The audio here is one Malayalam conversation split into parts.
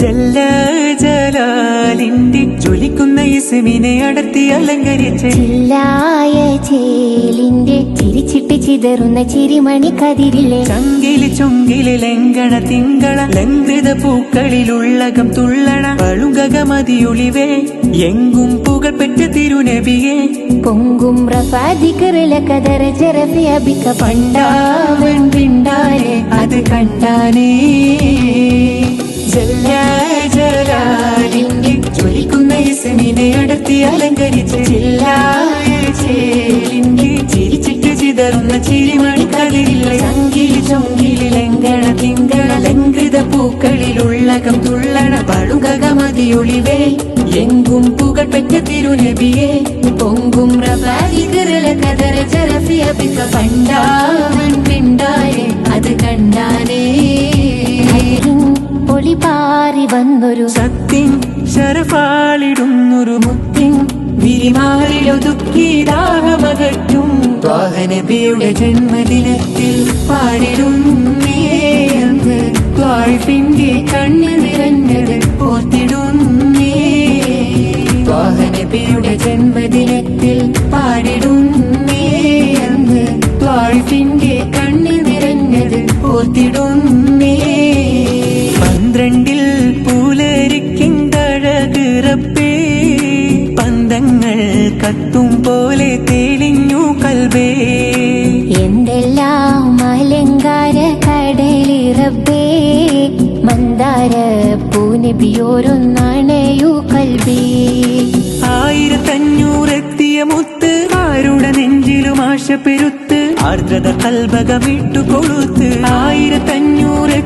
ജല്ല ജലാലിന്റെ ജ്വലിക്കുന്ന ഇസ്മിനെ അടർത്തി അലങ്കരിച്ച. ചില്ലായ ചേലിന്റെ ചിരിച്ചിട്ട് ചിതറുന്ന ചിരിമണി കതിരിലെ. ചങ്കിൽ ചുങ്കിൽ ലങ്കണ തിങ്കള ലങ്കൃത പൂക്കളിലുള്ളകം തുള്ളണ പളുങ്കകമതിയൊളിവേ എങ്കും പുകൾപ്പെട്ട തിരുനബിയെ. പൊങ്കും പണ്ടാവൻ പിണ്ടാരെ അത് കണ്ടാനേ. ജല്ല ജലാലിന്റെ ജ്വലിക്കുന്ന ചെല്ലായ ചിരിച്ചിട്ട് ചിതറുന്ന ചിരിമണി കതിരില്ല പൂക്കളിലുള്ളകം തുള്ളണ പളുകമതിയൊളിവേ എങ്കും പുകൾപ്പെട്ട തിരുനബിയെ പൊങ്കും പാറി വന്നൊരു ശക്തി ശരഫാളിടുന്നൊരു മുത്തിൻ വിരിമാറിലൊതുക്കി ദാഹമകറ്റും വാഹനബിയുടെ ജന്മദിനത്തിൽ പാടിടുന്നേ അന്ന് ത്വാഴ്ഫിന്റെ കണ്ണ് നിറഞ്ഞത് പോത്തിടുന്നേ വാഹനബിയുടെ ജന്മദിനത്തിൽ പാടിടുന്നേ അന്ന് കത്തും പോലെ തെളിഞ്ഞു കൽബേ. എന്തെല്ലാം അലങ്കാര കടലിറബേ മന്ദാര പൂനബിയോരൊന്നണയു കൽബേ. ആയിരത്തഞ്ഞൂറെത്തിയ മുത്ത് ആരുടെ നെഞ്ചിലും ആശ പെരുത്ത് ആർദ്രത കൽബകമിട്ടു കൊളുത്ത്.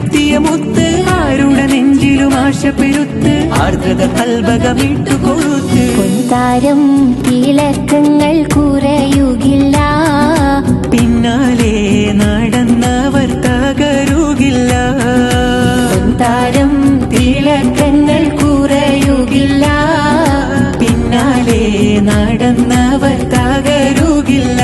മുത്തിയ മുത്ത് ആരുടെ നെഞ്ചിലും ആശപ്പെരുത്ത് ആർദ്രത കൽബകമിട്ടു കൊടുത്ത് പൊൻതാരം തിളക്കങ്ങൾ കുറയുകില്ല. പിന്നാലെ നടന്നവർ തകരുകില്ല. പൊൻതാരം തിളക്കങ്ങൾ കുറയുകില്ല. പിന്നാലെ നടന്നവർ തകരുകില്ല.